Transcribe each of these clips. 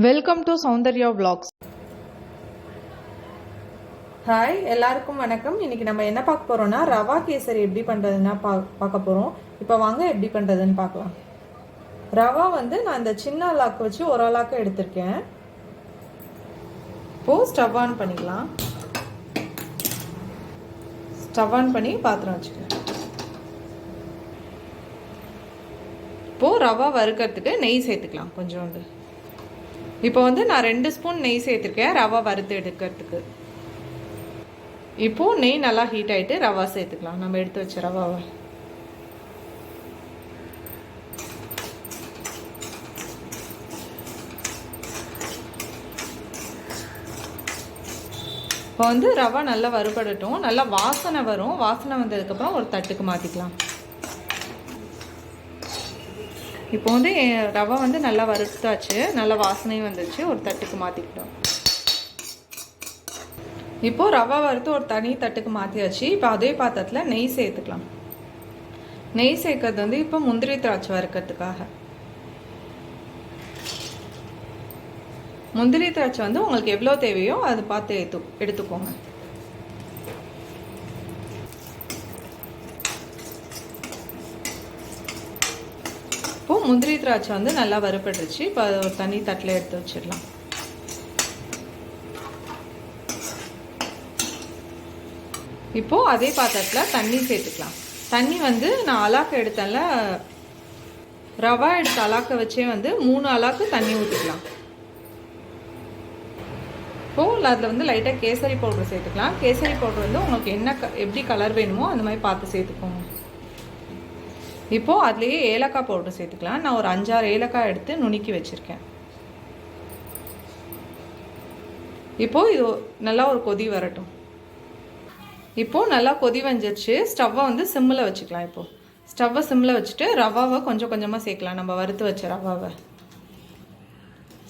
Welcome to Soundarya vlogs. Hi எல்லாருக்கும் வணக்கம். இன்னைக்கு நம்ம என்ன பார்க்க போறோம்னா ரவா கேசரி எப்படி பண்றதுன்னா பா பார்க்க போறோம். இப்போ வாங்க எப்படி பண்றதுன்னு பார்க்கலாம். ரவா வந்து நான் இந்த சின்ன அலாக்கு வச்சு ஒரு அலாக்கு எடுத்திருக்கேன். இப்போ ஸ்டவ் ஆன் பண்ணிக்கலாம். ஸ்டவ் ஆன் பண்ணி பாத்திரம் வச்சுக்கலாம். இப்போ ரவா வறுக்கிறதுக்கு நெய் சேர்த்துக்கலாம் கொஞ்சோண்டு. இப்போ வந்து நான் ரெண்டு ஸ்பூன் நெய் சேர்த்துருக்கேன். ரவா வறுத்து எடுக்கிறதுக்கு. இப்போ நெய் நல்லா ஹீட் ஆகிட்டு ரவா சேர்த்துக்கலாம். நம்ம எடுத்து வச்ச ரவாவை. இப்போ வந்து ரவா நல்லா வறுபடட்டும். நல்லா வாசனை வரும். வாசனை வந்ததுக்கப்புறம் ஒரு தட்டுக்கு மாற்றிக்கலாம் இப்போ வந்து ரவை வந்து நல்லா வறுத்தாச்சு. நல்லா வாசனையும் வந்துச்சு. ஒரு தட்டுக்கு மாற்றிக்கிட்டோம் இப்போது ரவை வறுத்து ஒரு தனி தட்டுக்கு மாற்றியாச்சு இப்போ அதே பாத்திரத்தில் நெய் சேர்த்துக்கலாம். நெய் சேர்க்கறது வந்து இப்போ முந்திரி திராட்சை வறுக்கிறதுக்காக. முந்திரி திராட்சை வந்து உங்களுக்கு எவ்வளோ தேவையோ அதை பார்த்து எடுத்து எடுத்துக்கோங்க. இப்போது முந்திரி திராட்சை வந்து நல்லா வறுபட்டுருச்சு. இப்போ ஒரு தனி தட்டில் எடுத்து வச்சிடலாம். இப்போது அதே பாத்திரத்தில் தண்ணி சேர்த்துக்கலாம். தண்ணி வந்து நான் அலாக்கு எடுத்தேன்ல. ரவா எடுத்த அலாக்க வச்சே வந்து மூணு அலாக்கு தண்ணி ஊற்றிக்கலாம் இப்போது அதில் வந்து லைட்டாக கேசரி பவுடர் சேர்த்துக்கலாம். கேசரி பவுடர் வந்து உங்களுக்கு என்ன எப்படி கலர் வேணுமோ அந்த மாதிரி பார்த்து சேர்த்துக்கோங்க. இப்போது அதுலேயே ஏலக்காய் பவுடர் சேர்த்துக்கலாம். நான் ஒரு அஞ்சாறு ஏலக்காய் எடுத்து நுணுக்கி வச்சுருக்கேன். இப்போது இது நல்லா ஒரு கொதி வரட்டும். இப்போது நல்லா கொதி வந்துருச்சு. ஸ்டவ்வை வந்து சிம்மில் வச்சுக்கலாம் இப்போது ஸ்டவ்வை சிம்மில் வச்சுட்டு ரவாவை கொஞ்சம் கொஞ்சமாக சேர்க்கலாம். நம்ம வறுத்து வச்ச ரவாவை.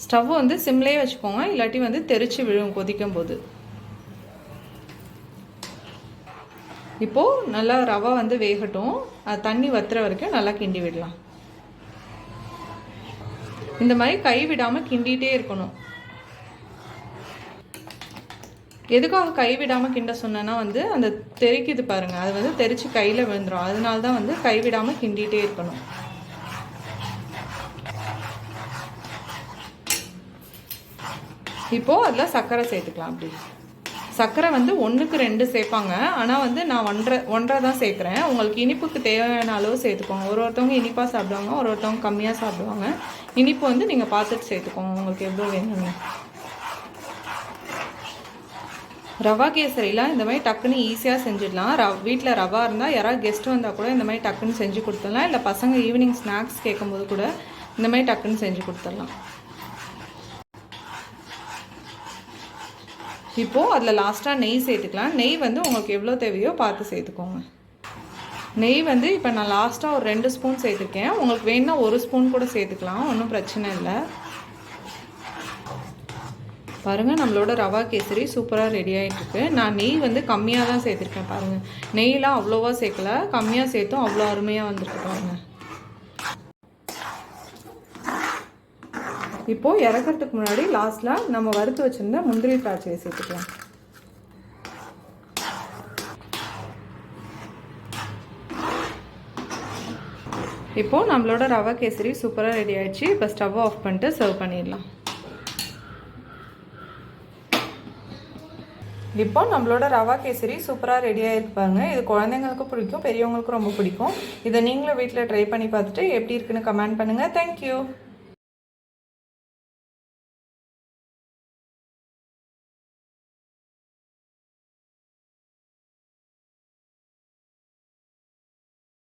ஸ்டவ் வந்து சிம்லேயே வச்சுக்கோங்க. இல்லாட்டி வந்து தெரிச்சு விழும் கொதிக்கும் போது இப்போது நல்லா ரவை வந்து வேகட்டும். அது தண்ணி வத்துற வரைக்கும் நல்லா கிண்டி விடலாம். இந்த மாதிரி கை விடாமல் கிண்டிகிட்டே இருக்கணும். எதுக்காக கை விடாமல் கிண்ட சொன்னேன்னா வந்து அந்த தெறிக்குது பாருங்க. அது வந்து தெரிச்சு கையில் விழுந்துரும். அதனால தான் வந்து கை விடாமல் கிண்டிகிட்டே இருக்கணும். இப்போது அதில் சர்க்கரை சேர்த்துக்கலாம் அப்படி சர்க்கரை வந்து ஒன்றுக்கு ரெண்டு சேர்ப்பாங்க. ஆனால் வந்து நான் ஒன்றரை ஒன்றரை தான் சேர்க்குறேன். உங்களுக்கு இனிப்புக்கு தேவையான அளவு சேர்த்துக்கோங்க. ஒரு ஒருத்தவங்க இனிப்பாக சாப்பிடுவாங்க ஒரு ஒருத்தவங்க கம்மியாக சாப்பிடுவாங்க. இனிப்பு வந்து நீங்கள் பார்த்துட்டு சேர்த்துக்கோங்க. உங்களுக்கு எவ்வளோ வேணும்னு. ரவா கேசரிலாம் இந்த மாதிரி டக்குன்னு ஈஸியாக செஞ்சிடலாம். ரவ் வீட்டில் ரவா இருந்தால் யாராவது கெஸ்ட் வந்தால் கூட இந்த மாதிரி டக்குன்னு செஞ்சு கொடுத்துடலாம். இல்லை பசங்க ஈவினிங் ஸ்நாக்ஸ் கேட்கும்போது கூட இந்த மாதிரி டக்குன்னு செஞ்சு கொடுத்துடலாம். இப்போது அதில் லாஸ்ட்டாக நெய் சேர்த்துக்கலாம். நெய் வந்து உங்களுக்கு எவ்வளோ தேவையோ பார்த்து சேர்த்துக்கோங்க. நெய் வந்து இப்போ நான் லாஸ்ட்டாக ஒரு ரெண்டு ஸ்பூன் சேர்த்துருக்கேன். உங்களுக்கு வேணும்னா ஒரு ஸ்பூன் கூட சேர்த்துக்கலாம். ஒன்றும் பிரச்சனை இல்லை. பாருங்கள் நம்மளோட ரவா கேசரி சூப்பராக ரெடி ஆகிட்டுருக்கு நான் நெய் வந்து கம்மியாக தான் சேர்த்துருக்கேன் பாருங்கள் நெய்லாம் அவ்வளோவா சேர்க்கல. கம்மியாக சேர்த்தும் அவ்வளோ அருமையாக வந்திருக்கு பாருங்கள் இப்போது இறக்கிறதுக்கு முன்னாடி லாஸ்ட்டில் நம்ம வறுத்து வச்சுருந்த முந்திரி திராட்சையை சேர்த்துக்கலாம். இப்போது நம்மளோட ரவா கேசரி சூப்பராக ரெடி ஆகிடுச்சு இப்போ ஸ்டவ் ஆஃப் பண்ணிட்டு சர்வ் பண்ணிடலாம். இப்போ நம்மளோட ரவா கேசரி சூப்பராக ரெடி ஆகிருப்பாங்க இது குழந்தைங்களுக்கும் பிடிக்கும் பெரியவங்களுக்கும் ரொம்ப பிடிக்கும். இதை நீங்களும் வீட்டில் ட்ரை பண்ணி பார்த்துட்டு எப்படி இருக்குன்னு கமெண்ட் பண்ணுங்கள் தேங்க்யூ